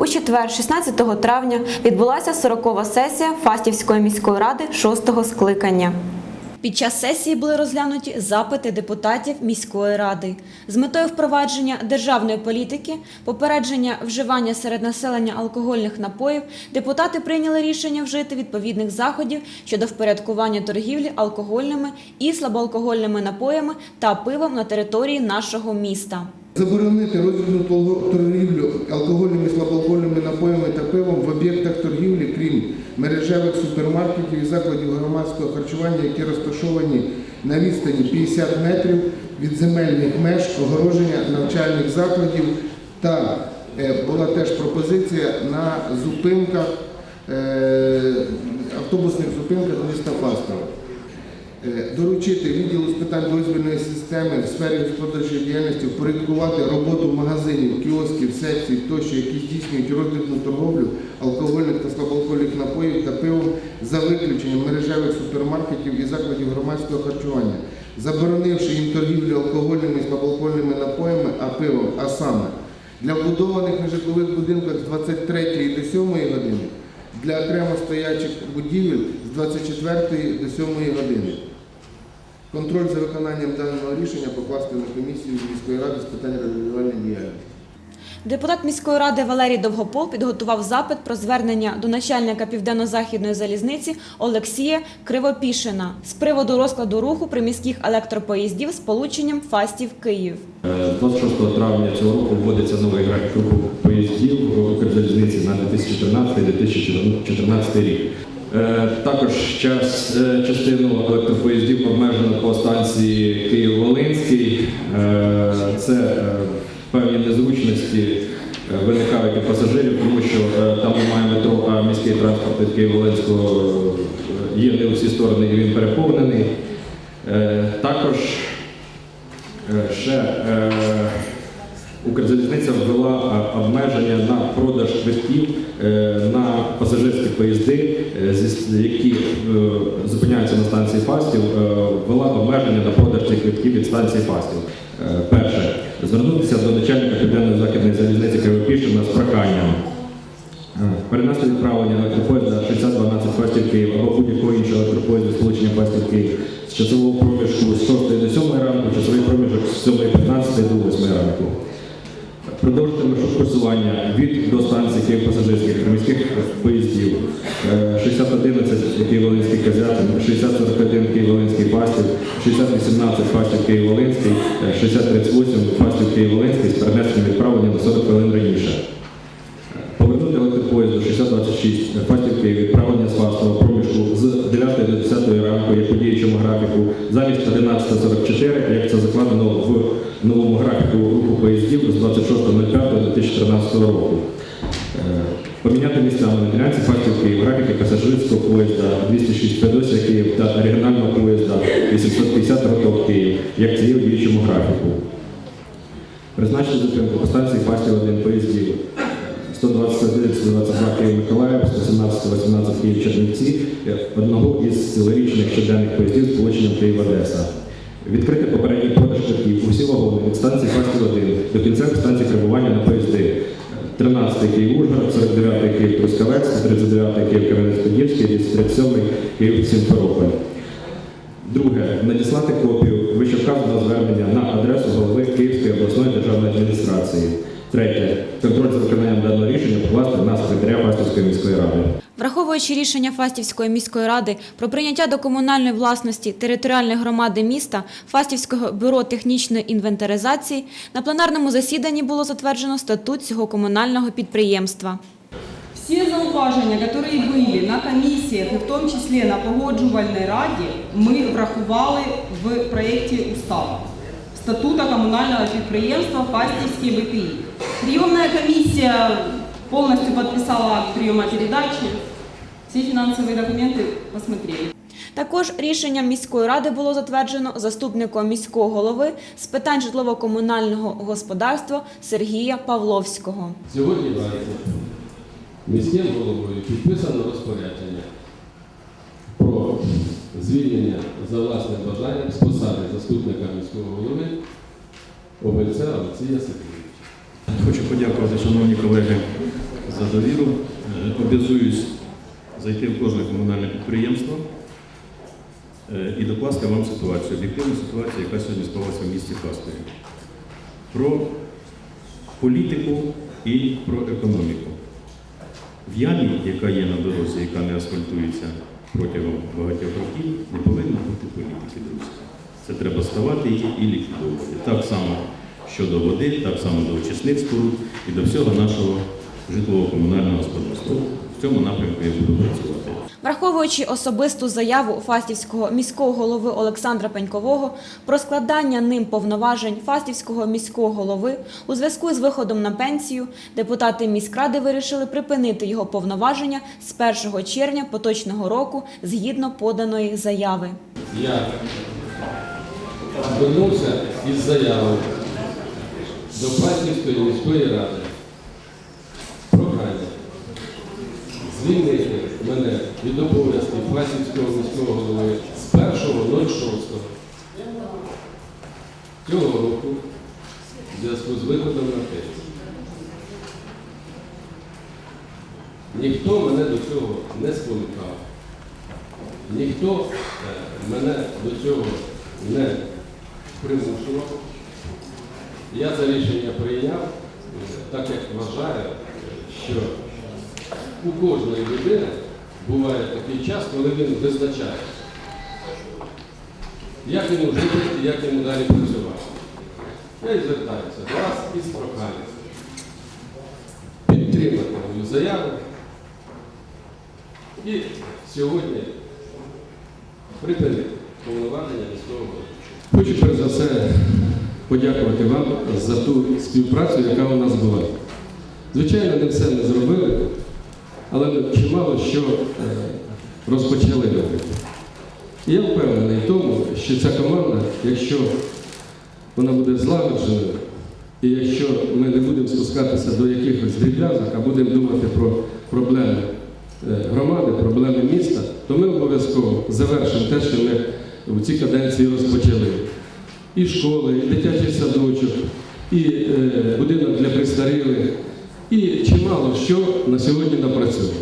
У четвер, 16 травня, відбулася 40-ва сесія Фастівської міської ради 6-го скликання. Під час сесії були розглянуті запити депутатів міської ради з метою впровадження державної політики, попередження вживання серед населення алкогольних напоїв. Депутати прийняли рішення вжити відповідних заходів щодо впорядкування торгівлі алкогольними і слабоалкогольними напоями та пивом на території нашого міста. Заборонити торго- торгівлю алкогольними слабоалкогольними напоями та пивом в об'єктах торгівлі, крім мережевих супермаркетів і закладів громадського харчування, які розташовані на відстані 50 метрів від земельних меж, огороження навчальних закладів та е, була теж пропозиція на зупинках, е, автобусних зупинках міста Фастова. Е, Доручити відділу з питань дозвільної системи в сфері господарчої діяльності впорядкувати роботу магазинів, кіосків, секцій тощо, які здійснюють роздрібну торговлю алкогольних та слабоалкогольних напоїв та пивом за виключенням мережевих супермаркетів і закладів громадського харчування, заборонивши їм торгівлю алкогольними і слабоалкогольними напоями, а пивом, а саме для вбудованих на житлових будинках з 23 до 7 години, для окремо стоячих будівель з 24 до 7 години. Контроль за виконанням даного рішення покласти на комісію міської ради з питань регулювання діяльності. Депутат міської ради Валерій Довгопол підготував запит про звернення до начальника південно-західної залізниці Олексія Кривопішина з приводу розкладу руху приміських електропоїздів з полученням Фастів Київ. Е, З 26 травня цього року вводиться новий графік руху поїздів в Укрзалізниці на 2014-2014 рік. Е, Також час, е, частину електропоїздів обмежено по станції Київ-Волинський. Е, Це певні незручності виникають у пасажирів, тому що там немає метро, а міський транспорт від Києва-Волинського е, є не у всі сторони і він переповнений. Також Ще е, ввела обмеження на продаж квитків е, на пасажирські поїзди, е, які е, зупиняються на станції Фастів, ввела обмеження на продаж цих квитків від станції Фастів. Перше, звернутися до начальника Південної західної залізниці Кривопішина з проханням Перенести відправлення електропоїзда 6012 Фастів Київ або будь-якого іншого електропоїзду сполучення Фастів Київ з часового проміжку з 6 до 7 ранку, часовий проміжок з 7.15 до 8 ранку. Продовжити маршрут курсування від до станції Київ пасажирських міських поїздів е, 6011 Київ-Волинський Казятин, 6041 Київ-Волинський Пастів, 6018 Фастів Київ-Волинський, е, 6038 Фастів Київ-Волинський з перенесеним відправленням на 40 хвилин раніше. 26.05.2013 року. Е, Поміняти місцями на ділянці Фастів Київ графіки пасажирського поїзда 206 Федосія Київ та регіонального поїзда 850 Роток Київ, як це є в діючому графіку. Призначити зупинку по станції Фастів 1 поїздів 121, 122 Київ Миколаїв, 117, 18 Київ Чернівці, е, одного із цілорічних щоденних поїздів з полученням Київ Одеса. Відкрити попередній продаж квитків усі вагони від станції Фастів 1 до прибування на поїзди. 13 Київ Ужгород, 49 Київ Трускавець, 39 Київ Кам'янець-Подільський, 37 Київ Сімферополь. Друге, надіслати копію вищевказаного звернення на адресу голови Київської обласної державної адміністрації. Третє, контроль за виконанням даного рішення покласти на секретаря Фастівської міської ради. Враховуючи рішення Фастівської міської ради про прийняття до комунальної власності територіальної громади міста Фастівського бюро технічної інвентаризації, на пленарному засіданні було затверджено статут цього комунального підприємства. Все зауваження, які були на комісіях, в тому числі на погоджувальній раді, ми врахували в проєкті устава статута комунального підприємства Фастівський ВТІ. Прийомна комісія повністю підписала акт прийому передачі. Всі фінансові документи посмотрели. Також рішенням міської ради було затверджено заступником міського голови з питань житлово-комунального господарства Сергія Павловського. Сьогодні вранці міським головою підписано розпорядження про звільнення за власним бажанням з посади заступника міського голови Обельця Олексія Сергійовича. Хочу подякувати, шановні колеги, за довіру. Е, Обязуюсь зайти в кожне комунальне підприємство е, і докласти вам ситуацію, об'єктивну ситуацію, яка сьогодні склалася в місті Фастові. Про політику і про економіку. В ямі, яка є на дорозі, яка не асфальтується протягом багатьох років, не повинно бути політики, друзі. Це треба ставати її і ліквідовувати. Так само щодо води, так само до очисних і до всього нашого житлово-комунального господарства. В цьому напрямку я буду працювати. Враховуючи особисту заяву Фастівського міського голови Олександра Пенькового про складання ним повноважень Фастівського міського голови у зв'язку з виходом на пенсію, депутати міськради вирішили припинити його повноваження з 1 червня поточного року згідно поданої заяви. Я звернувся із заявою до Фастівської міської ради. Звільнити мене від обов'язків Фастівського міського голови з 1.06 цього року в зв'язку з виходом на пенсію. Ніхто мене до цього не спонукав. Ніхто е, мене до цього не примушував. Я це рішення прийняв, е, так як вважаю, е, що у кожної людини буває такий час, коли він визначає, як йому жити і як йому далі працювати. Я і звертаюся до вас із проханням підтримати мою заяву і сьогодні припинити повноваження міського голови. Хочу перш за все подякувати вам за ту співпрацю, яка у нас була. Звичайно, не все ми зробили, але чимало що е, розпочали робити. І я впевнений в тому, що ця команда, якщо вона буде злагодженою, і якщо ми не будемо спускатися до якихось дріб'язок, а будемо думати про проблеми е, громади, проблеми міста, то ми обов'язково завершимо те, що ми в цій каденції розпочали. І школи, і дитячий садочок, і е, будинок для престарілих, і чимало що на сьогодні напрацьовано.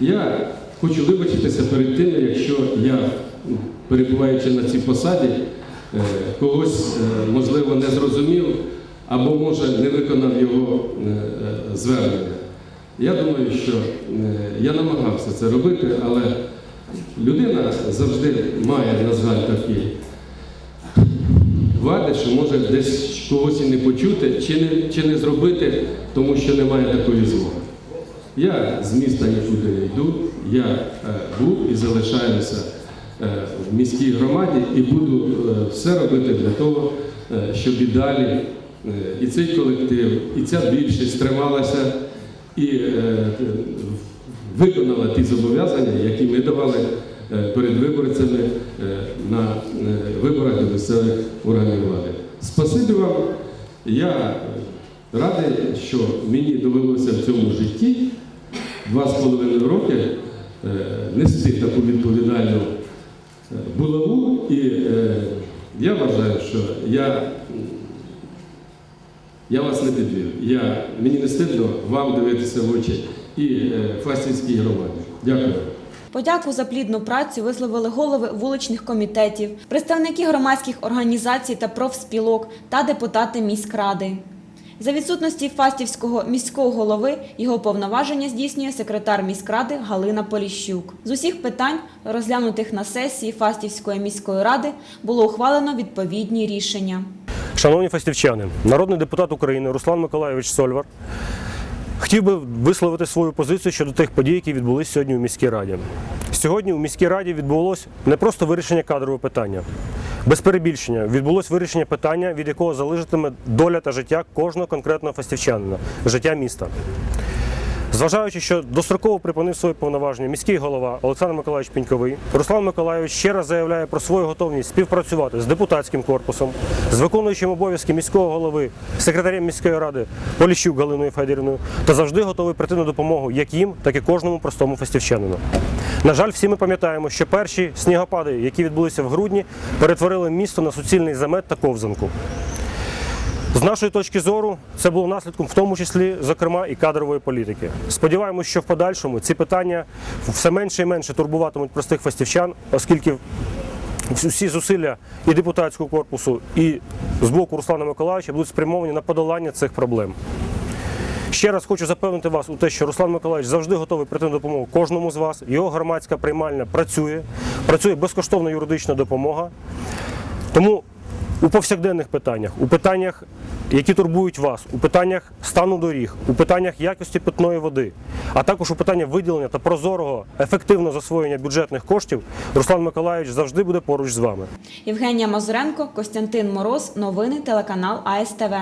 Я хочу вибачитися перед тим, якщо я, перебуваючи на цій посаді, е, когось, е, можливо, не зрозумів або, може, не виконав його е, звернення. Я думаю, що я намагався це робити, але людина завжди має, на жаль, такі вади, що може десь когось і не почути, чи не, чи не зробити, тому що немає такої змоги. Я з міста нікуди не йду, я е, був і залишаюся е, в міській громаді і буду е, все робити для того, е, щоб і далі е, і цей колектив, і ця більшість трималася і е, виконала ті зобов'язання, які ми давали перед виборцями е, на е, виборах до місцевих органів влади. Спасибі вам. Я е, радий, що мені довелося в цьому житті два з половиною роки е, нести таку відповідальну е, булаву, і е, я вважаю, що я, я вас не підвів. Я, мені не стидно вам дивитися в очі і е, Фастівській громаді. Дякую. Подяку за плідну працю висловили голови вуличних комітетів, представники громадських організацій та профспілок та депутати міськради. За відсутності Фастівського міського голови його повноваження здійснює секретар міськради Галина Поліщук. З усіх питань, розглянутих на сесії Фастівської міської ради, було ухвалено відповідні рішення. Шановні фастівчани, народний депутат України Руслан Миколайович Сольвар хотів би висловити свою позицію щодо тих подій, які відбулись сьогодні у міській раді. Сьогодні у міській раді відбулось не просто вирішення кадрового питання. Без перебільшення відбулось вирішення питання, від якого залежатиме доля та життя кожного конкретного фастівчанина, життя міста. Зважаючи, що достроково припинив свої повноваження міський голова Олександр Миколаївич Піньковий, Руслан Миколаївич ще раз заявляє про свою готовність співпрацювати з депутатським корпусом, з виконуючим обов'язки міського голови, секретарем міської ради Поліщук Галиною Федірівною та завжди готовий прийти на допомогу як їм, так і кожному простому фастівчанину. На жаль, всі ми пам'ятаємо, що перші снігопади, які відбулися в грудні, перетворили місто на суцільний замет та ковзанку. З нашої точки зору, це було наслідком, в тому числі, зокрема, і кадрової політики. Сподіваємось, що в подальшому ці питання все менше і менше турбуватимуть простих фастівчан, оскільки всі зусилля і депутатського корпусу, і з боку Руслана Миколаївича будуть спрямовані на подолання цих проблем. Ще раз хочу запевнити вас у те, що Руслан Миколаївич завжди готовий прийти на допомогу кожному з вас. Його громадська приймальня працює, працює безкоштовна юридична допомога. Тому у повсякденних питаннях, у питаннях, які турбують вас, у питаннях стану доріг, у питаннях якості питної води, а також у питаннях виділення та прозорого, ефективного засвоєння бюджетних коштів, Руслан Миколаївич завжди буде поруч з вами. Євгенія Мазуренко, Костянтин Мороз, новини телеканал АСТВ.